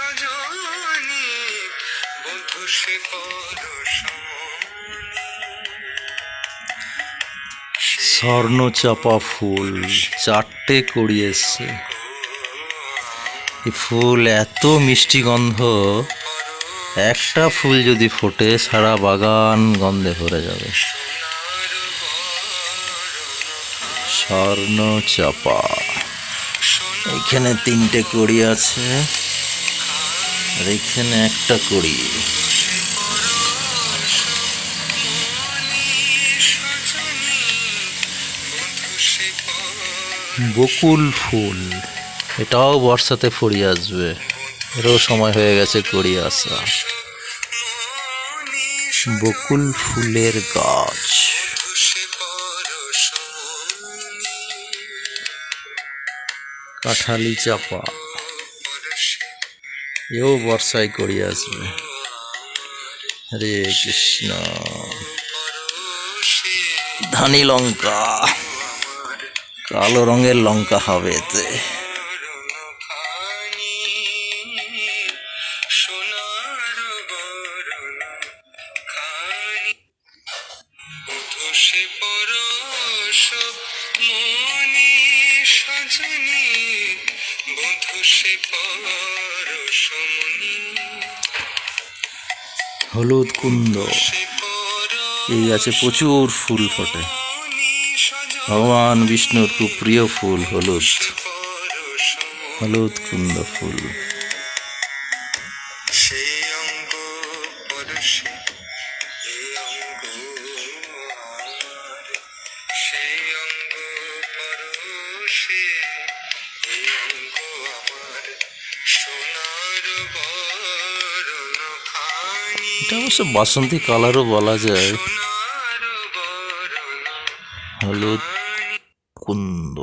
সজনী বধু সে স্বর্ণ চাপা ফুল, চারটে কড়ি এসছে। এই ফুল এত মিষ্টি গন্ধ, একটা ফুল যদি ফোটে, সারা বাগান গন্ধে ভরে যাবে। স্বর্ণ চাপা এখানে তিনটে কড়ি আছে। আর এখানে একটা করি। বকুল ফুল। এটাও বর্ষাতে ফুরিয়ে আসবে। এরও সময় হয়ে গেছে কড়ি আসা। বকুল ফুলের গাছ। কাঁঠালি চাপা। এও বর্ষায় কড়ি আসবে হরে কৃষ্ণ ধানি লঙ্কা কালো রঙের লঙ্কা হবে এতে সে পরশ মনি সজনী হলুদ কুন্দ। এই গাছে প্রচুর ফুল ফোটে। ভগবান বিষ্ণুর খুব প্রিয় ফুল, হলুদ। হলুদ কুন্দ ফুল। সেই অঙ্গ এটা অবশ্য বাসন্তী কালারও বলা যায়। হলুদ কুন্দ।